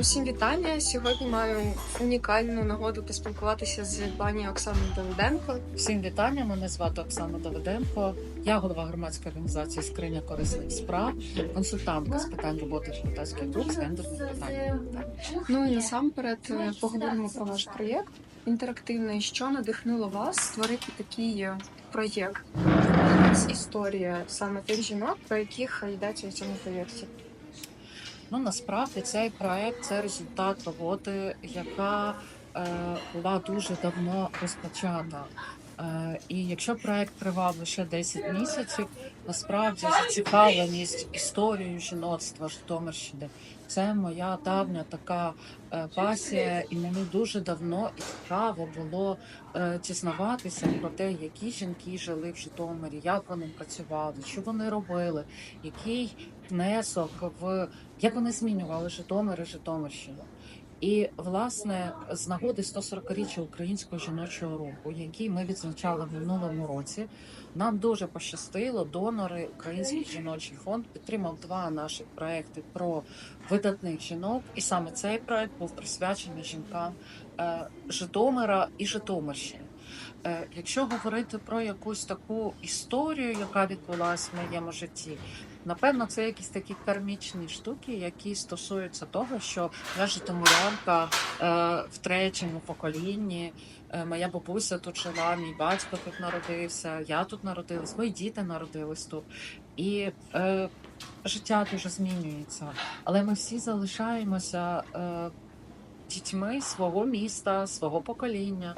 Усім вітання. Сьогодні маю унікальну нагоду поспілкуватися з пані Оксаною Давиденко. Всім вітання. Мене звати Оксана Давиденко. Я голова громадської організації Скриня корисних справ, консультантка з питань роботи депутатських груп з гендерних питань. Ну і насамперед е, поговоримо про ваш проєкт інтерактивний. Що надихнуло вас створити такий е, проєкт? Історія саме тих жінок, про яких йдеться у цьому проєкті. Ну насправді цей проект це результат роботи, яка е, була дуже давно розпочата. Е, і якщо проект тривав лише 10 місяців, насправді зацікавленість історією жіноцтва Житомирщини це моя давня така е, пасія, і мені дуже давно і цікаво було е, дізнаватися про те, які жінки жили в Житомирі, як вони працювали, що вони робили, який внесок в як вони змінювали Житомир і Житомирщину. І власне з нагоди 140-річчя українського жіночого руху, який ми відзначали в минулому році, нам дуже пощастило. Донори Український жіночий фонд підтримав два наші проекти про видатних жінок, і саме цей проект був присвячений жінкам е, Житомира і Житомирщини. Е, Якщо говорити про якусь таку історію, яка відбулася в моєму житті, напевно, це якісь такі кармічні штуки, які стосуються того, що я житомирянка е, в третьому поколінні. Е, Моя бабуся тут жила, мій батько тут народився, я тут народилась, мої діти народились тут. І е, життя дуже змінюється. Але ми всі залишаємося е, дітьми свого міста, свого покоління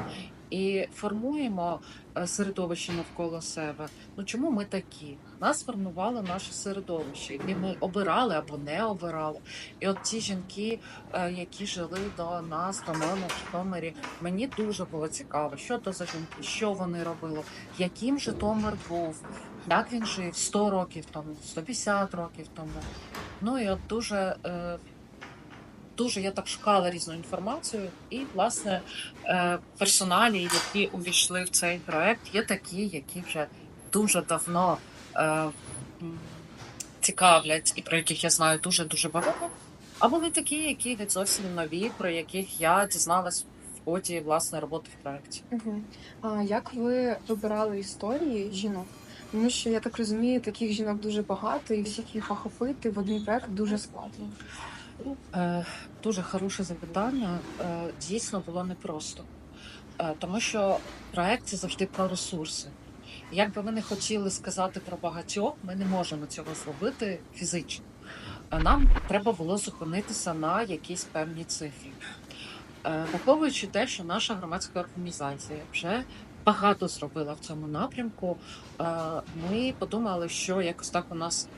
і формуємо е, середовище навколо себе. Ну чому ми такі? Нас формувало наше середовище, яке ми обирали або не обирали. І от ті жінки, е, які жили до нас, до мене в Житомирі, мені дуже було цікаво, що то за жінки, що вони робили, яким Житомир був, як він жив 100 років тому, 150 років тому. Ну і от дуже. Дуже я так шукала різну інформацію, і власне е, персоналі, які увійшли в цей проект, є такі, які вже дуже давно е, цікавлять, і про яких я знаю дуже дуже багато. А були такі, які геть зовсім нові, про яких я дізналась в ході власне роботи в проекті. Угу. А як ви вибирали історії жінок? Тому що я так розумію, таких жінок дуже багато, і всіх їх охопити в один проект дуже складно. Е, дуже хороше запитання. Е, дійсно було непросто, е, тому що проект це завжди про ресурси. Як би ми не хотіли сказати про багатьох, ми не можемо цього зробити фізично. Нам треба було зупинитися на якійсь певній цифрі. Е, Враховуючи те, що наша громадська організація вже багато зробила в цьому напрямку, ми подумали, що якось так у нас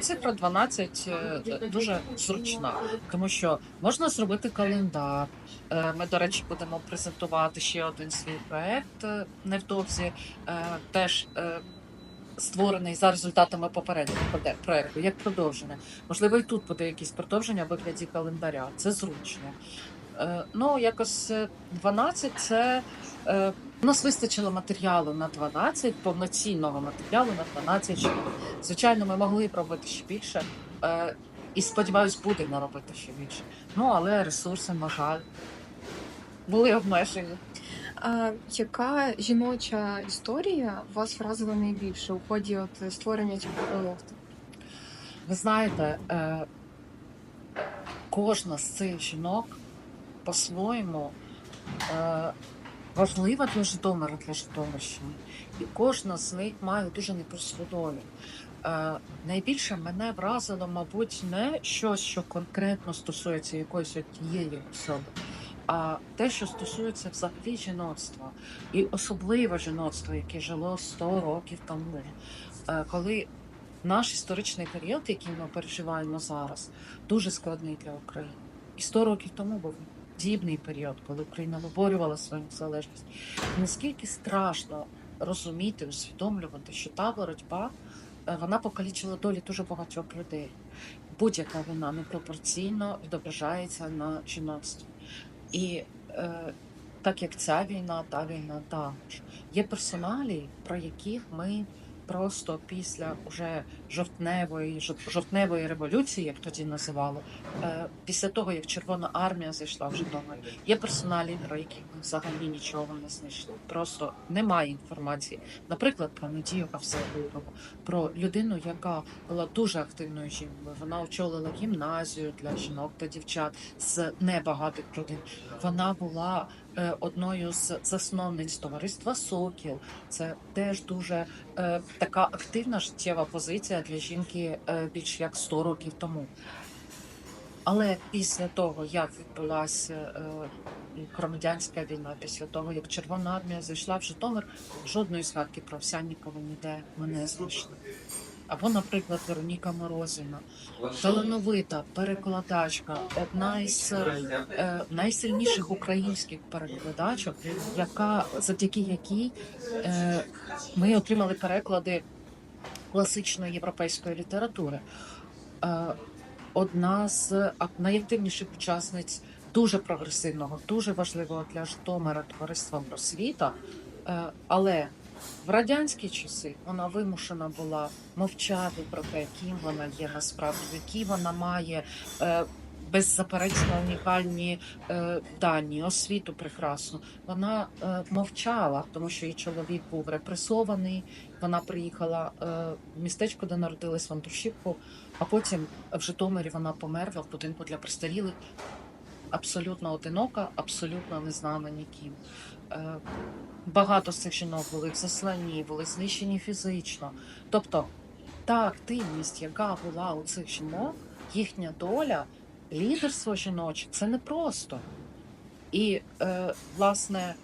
цифра 12 е, дуже зручна, тому що можна зробити календар. Е, Ми, до речі, будемо презентувати ще один свій проект е, невдовзі, теж створений за результатами попереднього проекту, як продовження. Можливо, і тут буде якесь продовження в вигляді календаря. Це зручно. Ну, якось е, 12 це. Е, У нас вистачило матеріалу на 12, повноцінного матеріалу на 12 жінок. Звичайно, ми могли б робити ще більше. е, І сподіваюсь, будемо робити ще більше. Ну, але ресурси, на жаль, були обмежені. А яка жіноча історія вас вразила найбільше у ході от створення цього проєкту? Ви знаєте, е, кожна з цих жінок по-своєму важлива для Житомира, для Житомирщини. І кожна з них має дуже непросту долю. Е, найбільше мене вразило, мабуть, не щось, що конкретно стосується якоїсь однієї особи, а те, що стосується взагалі жіноцтва, і особливо жіноцтва, яке жило 100 років тому, Е, коли наш історичний період, який ми переживаємо зараз, дуже складний для України. І 100 років тому був дібний період, коли Україна виборювала свою незалежність. Наскільки страшно розуміти, усвідомлювати, що та боротьба е, вона покалічила долі дуже багатьох людей. Будь-яка війна непропорційно відображається на жіноцтві. І е, так як ця війна, та війна також. Є персоналі, про яких ми просто після уже жовтневої жовтневої революції, як тоді називали, е, після того як Червона армія зайшла в Житомир, є персоналі, про яких взагалі нічого не знайшли. Просто немає інформації. Наприклад, про Надію Кавсалирову, про людину, яка була дуже активною жінкою. Вона очолила гімназію для жінок та дівчат з небагатих родин. Вона була одною з засновниць товариства Сокіл. Це теж дуже е, така активна життєва позиція для жінки е, більш як 100 років тому. Але після того, як відбулася е, громадянська війна, після того, як Червона армія зайшла в Житомир, жодної згадки про Овсяннікова ніде ми не знайшли. Або, наприклад, Вероніка Морозина, талановита перекладачка, одна із е, найсильніших українських перекладачок, яка завдяки якій е, ми отримали переклади класичної європейської літератури. Е, одна з найактивніших учасниць дуже прогресивного, дуже важливого для Житомира товариства просвіта. Е, але в радянські часи вона вимушена була мовчати про те, ким вона є насправді, які вона має е, беззаперечно унікальні е, дані, освіту прекрасну. Вона е, мовчала, тому що її чоловік був репресований. Вона приїхала е, в містечко, де народилась в Антошівку, а потім в Житомирі вона померла в будинку для престарілих. Абсолютно одинока, абсолютно не знана ніким. Е, багато з цих жінок були в засланні, були знищені фізично. Тобто та активність, яка була у цих жінок, їхня доля, лідерство жіноче це непросто. І, е, власне,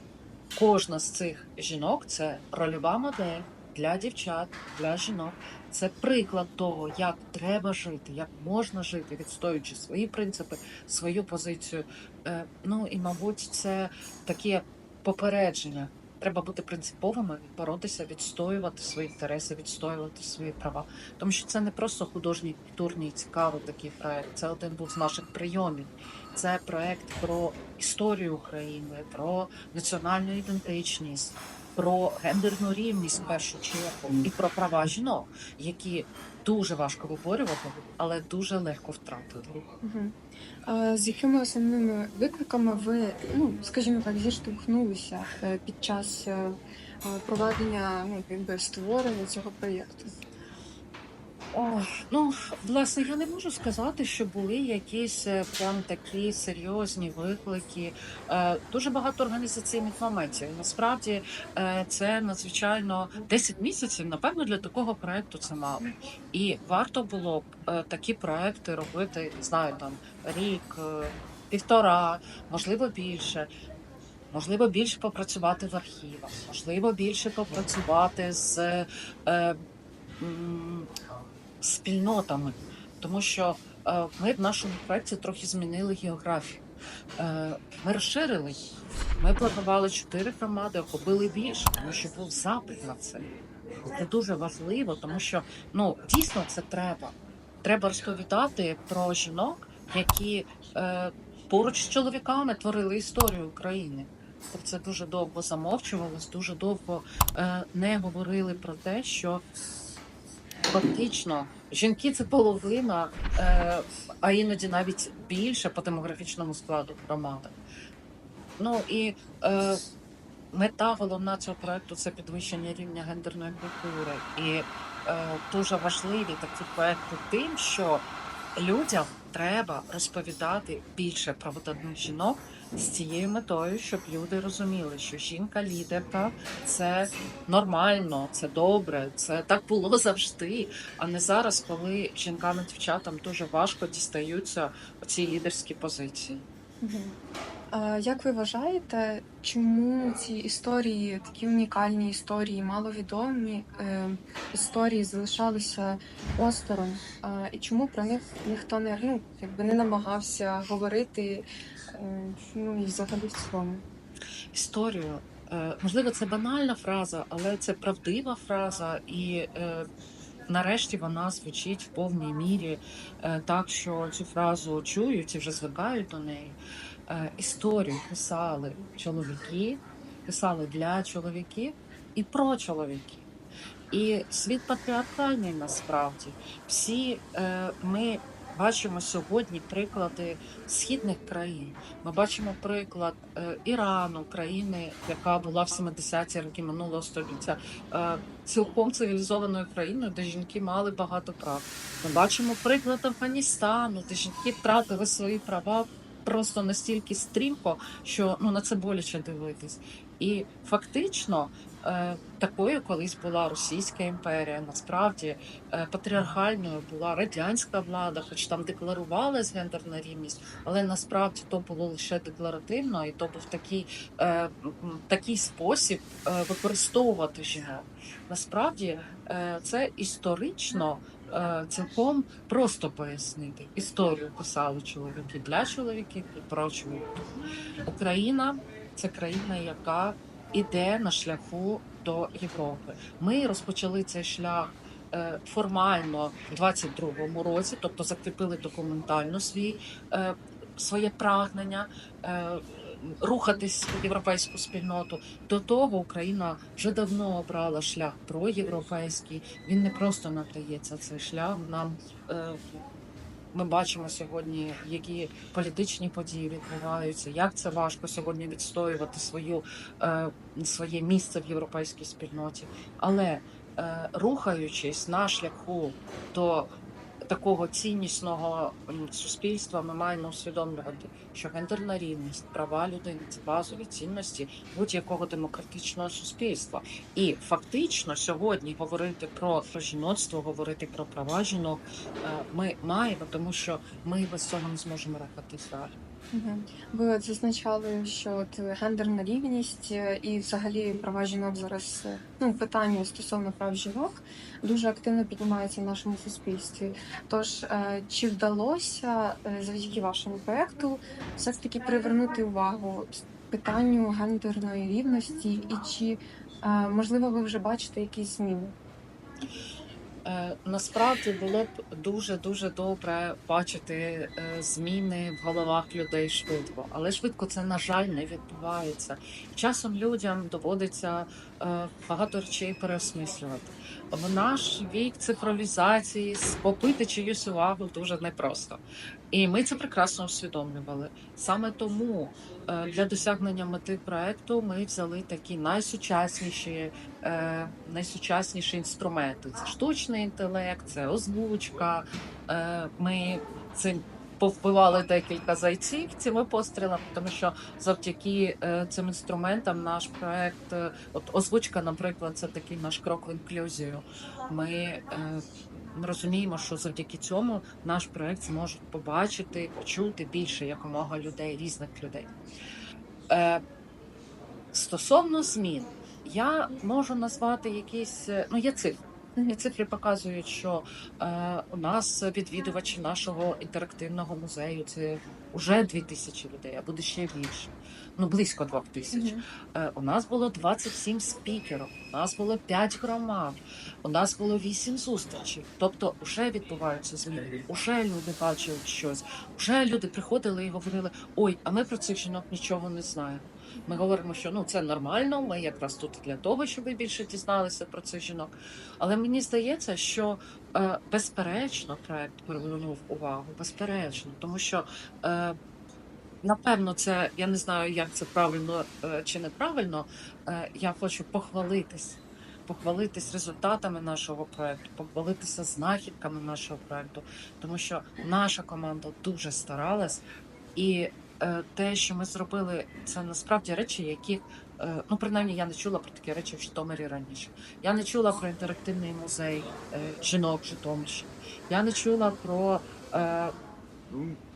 кожна з цих жінок це рольова модель для дівчат, для жінок. Це приклад того, як треба жити, як можна жити, відстоюючи свої принципи, свою позицію. Е, ну і, мабуть, це таке попередження. Треба бути принциповими, боротися, відстоювати свої інтереси, відстоювати свої права. Тому що це не просто художній, культурний, цікавий такий проект. Це один був з наших прийомів. Це проект про історію України, про національну ідентичність, про гендерну рівність в першу чергу і про права жінок, які дуже важко виборювати, але дуже легко втратити. Угу. А з якими основними викликами ви, ну скажімо так, зіштовхнулися е, під час е, проведення ну, якби створення цього проєкту? О, ну, власне, я не можу сказати, що були якісь е, прям такі серйозні виклики. Е, дуже багато організаційних моментів. Насправді е, це надзвичайно 10 місяців, напевно, для такого проекту це мало. І варто було б е, такі проекти робити, не знаю, там рік, е, півтора, можливо, більше. Можливо, більше попрацювати в архівах, можливо, більше попрацювати з е, спільнотами, тому що е, ми в нашому проєкті трохи змінили географію. Е, ми розширили її. Ми планували чотири громади, охопили більше, тому що був запит на це. Це дуже важливо, тому що ну дійсно це треба. Треба розповідати про жінок, які е, поруч з чоловіками творили історію України. Про це дуже довго замовчувалось, дуже довго е, не говорили про те, що фактично жінки це половина, е, а іноді навіть більше по демографічному складу громади. Ну і е, мета головна цього проекту це підвищення рівня гендерної культури. І е, дуже важливі такі проекти тим, що людям треба розповідати більше про видатних жінок з цією метою, щоб люди розуміли, що жінка-лідерка це нормально, це добре, це так було завжди. А не зараз, коли жінкам і дівчатам дуже важко дістаються ці лідерські позиції. Як ви вважаєте, чому ці історії, такі унікальні історії, маловідомі е, історії залишалися осторонь? І чому про них ніхто не ну, якби не намагався говорити? Е, ну і взагалі в цілому? історію. Е, Можливо, це банальна фраза, але це правдива фраза, і нарешті вона звучить в повній мірі так, що цю фразу чують і вже звикають до неї. Е, Історію писали чоловіки, писали для чоловіків і про чоловіків. І світ патріархальний насправді. Всі е, ми бачимо сьогодні приклади східних країн. Ми бачимо приклад е, Ірану, країни, яка була в 70-ті роки минулого століття, цілком цивілізованою країною, де жінки мали багато прав. Ми бачимо приклад Афганістану, де жінки втратили свої права просто настільки стрімко, що ну на це боляче дивитись. І фактично е, такою колись була Російська імперія. Насправді е, патріархальною була радянська влада, хоч там декларувалась гендерна рівність, але насправді то було лише декларативно, і то був такий, е, такий спосіб е, використовувати жінок. Насправді е, це історично. Е, Цілком просто пояснити історію писали чоловіки для чоловіків і про чоловіків. Україна це країна, яка іде на шляху до Європи. Ми розпочали цей шлях е, формально в 22-му році, тобто закріпили документально свій е, своє прагнення. Рухатись в європейську спільноту до того Україна вже давно обрала шлях проєвропейський. Він не просто надається цей шлях. Нам е, ми бачимо сьогодні, які політичні події відбуваються, як це важко сьогодні відстоювати свою е, своє місце в європейській спільноті. Але е, рухаючись на шляху до такого ціннісного суспільства, ми маємо усвідомлювати, що гендерна рівність, права людини це базові цінності будь-якого демократичного суспільства. І фактично сьогодні говорити про, жіноцтво, говорити про права жінок е, ми маємо, тому що ми без цього не зможемо рухатись далі. Ви от зазначали, що от гендерна рівність е, і взагалі права жінок зараз е, ну питання стосовно прав жінок дуже активно піднімаються в нашому суспільстві. Тож е, чи вдалося е, завдяки вашому проекту все ж таки привернути увагу питанню гендерної рівності, і чи е, можливо ви вже бачите якісь зміни? Е, Насправді було б дуже дуже добре бачити е, зміни в головах людей швидко, але швидко це на жаль не відбувається. Часом людям доводиться багато речей переосмислювати. В наш вік цифровізації скопити чиюсь увагу дуже непросто. І ми це прекрасно усвідомлювали. Саме тому е, для досягнення мети проекту ми взяли такі найсучасніші е, найсучасніші інструменти. Це штучний інтелект, це озвучка. Е, ми цим повбивали декілька зайців цими пострілами, тому що завдяки е, цим інструментам наш проект, е, от озвучка, наприклад, це такий наш крок в інклюзію. Ми е, розуміємо, що завдяки цьому наш проект зможе побачити, почути більше якомога людей, різних людей. Стосовно змін, я можу назвати якісь, ну є цифри. І цифри показують, що е, у нас відвідувачі нашого інтерактивного музею це вже 2 тисячі людей, а буде ще більше. Ну, близько 2 тисяч. Мгм. Е, У нас було 27 спікерів, у нас було 5 громад, у нас було 8 зустрічей. Тобто, вже відбуваються зміни, вже люди бачили щось, вже люди приходили і говорили: ой, а ми про цих жінок нічого не знаємо. Ми говоримо, що ну це нормально. Ми якраз тут для того, щоб ви більше дізналися про цих жінок. Але мені здається, що е, безперечно проект привернув увагу, безперечно, тому що. Е, Напевно, це я не знаю, як це правильно е, чи неправильно. Е, Я хочу похвалитись, похвалитись результатами нашого проекту, похвалитися знахідками нашого проекту, тому що наша команда дуже старалась, і те, що ми зробили, це насправді речі, яких е, ну принаймні я не чула про такі речі в Житомирі раніше. Я не чула про інтерактивний музей е, жінок в Житомирщині. Я не чула про. Е,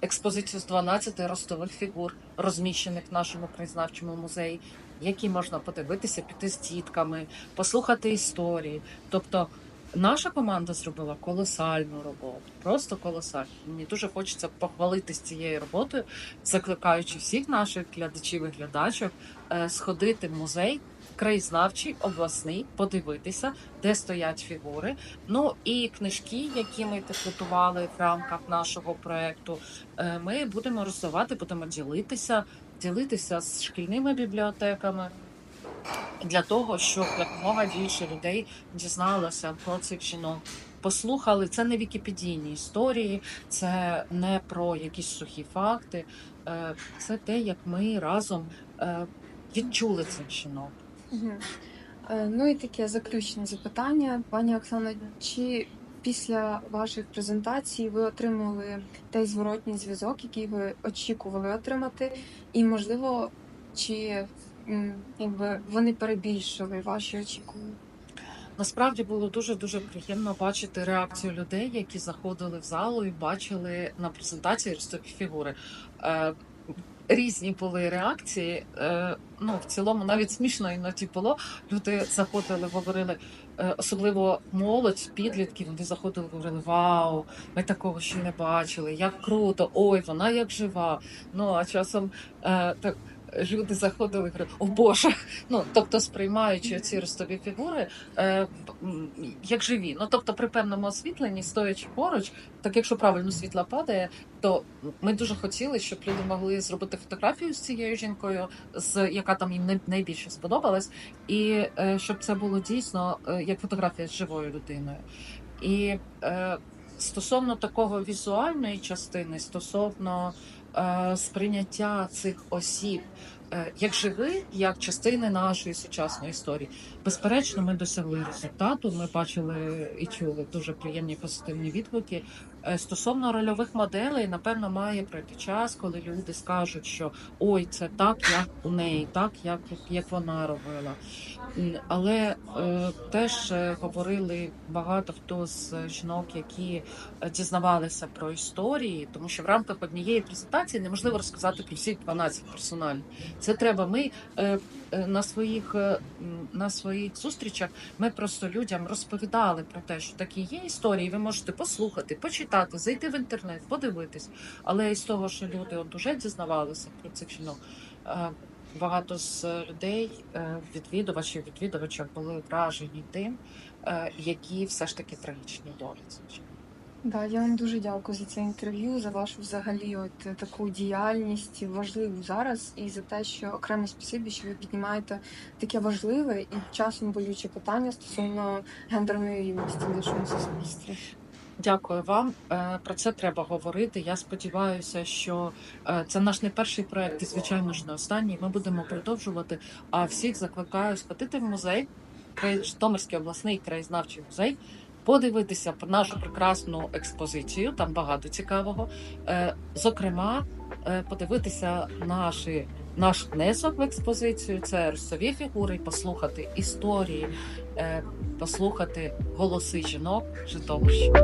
експозицію з 12 ростових фігур, розміщених в нашому краєзнавчому музеї, які можна подивитися, піти з дітками, послухати історії. Тобто наша команда зробила колосальну роботу, просто колосальну. Мені дуже хочеться похвалитись цією роботою, закликаючи всіх наших глядачів і глядачок е, сходити в музей. Краєзнавчий, обласний, подивитися, де стоять фігури. Ну і книжки, які ми підготували в рамках нашого проекту, е, ми будемо роздавати, будемо ділитися, ділитися з шкільними бібліотеками. Для того, щоб якомога більше людей дізналося про цих жінок. Послухали, це не вікіпедійні історії, це не про якісь сухі факти, е, це те, як ми разом е, відчули цих жінок. Е, Ну і таке заключне запитання, пані Оксано, чи після ваших презентацій ви отримали той зворотній зв'язок, який ви очікували отримати, і можливо, чи якби вони перебільшили ваші очікування? Насправді було дуже дуже приємно бачити реакцію людей, які заходили в залу і бачили на презентації ростові фігури. Е, Різні були реакції. Е, ну, в цілому навіть смішно іноді було. Люди заходили, говорили, е, особливо молодь, підлітки, вони заходили, говорили: Вау, ми такого ще не бачили, як круто, ой, вона як жива. Ну а часом так. Люди заходили і говорили, о Боже, ну тобто сприймаючи ці ростові фігури е, як живі. Ну тобто, при певному освітленні, стоячи поруч, так якщо правильно світло падає, то ми дуже хотіли, щоб люди могли зробити фотографію з цією жінкою, з яка там їм най- найбільше сподобалась, і е, щоб це було дійсно е, як фотографія з живою людиною. І е, стосовно такого візуальної частини, стосовно сприйняття цих осіб е, як живих, як частини нашої сучасної історії, безперечно, ми досягли результату. Ми бачили і чули дуже приємні позитивні відгуки. Е, Стосовно рольових моделей, напевно, має пройти час, коли люди скажуть, що ой, це так, як у неї, так як, як вона робила. Але е, теж е, говорили багато хто з жінок, які е, дізнавалися про історії, тому що в рамках однієї презентації неможливо розказати про всі 12 персональних. Це треба. Ми е, на своїх е, на своїх зустрічах ми просто людям розповідали про те, що такі є історії. Ви можете послухати, почитати, зайти в інтернет, подивитись. Але із того, що люди от уже дізнавалися про цих жінок. е, Багато з людей, е, відвідувачів, відвідувачок були вражені тим, е, які все ж таки трагічні долі. звичайно. Да, я вам дуже дякую за це інтерв'ю, за вашу взагалі от таку діяльність важливу зараз, і за те, що окремо спасибі, що ви піднімаєте таке важливе і часом болюче питання стосовно гендерної рівності в нашому суспільстві. Дякую вам. Е, Про це треба говорити. Я сподіваюся, що е, це наш не перший проект, і звичайно ж не останній. Ми будемо продовжувати. А всіх закликаю сходити в музей, Житомирський обласний краєзнавчий музей, подивитися про нашу прекрасну експозицію. Там багато цікавого. Е, Зокрема, подивитися наші. Наш внесок в експозицію це рисові фігури, послухати історії, Е, послухати голоси жінок Житомирщини.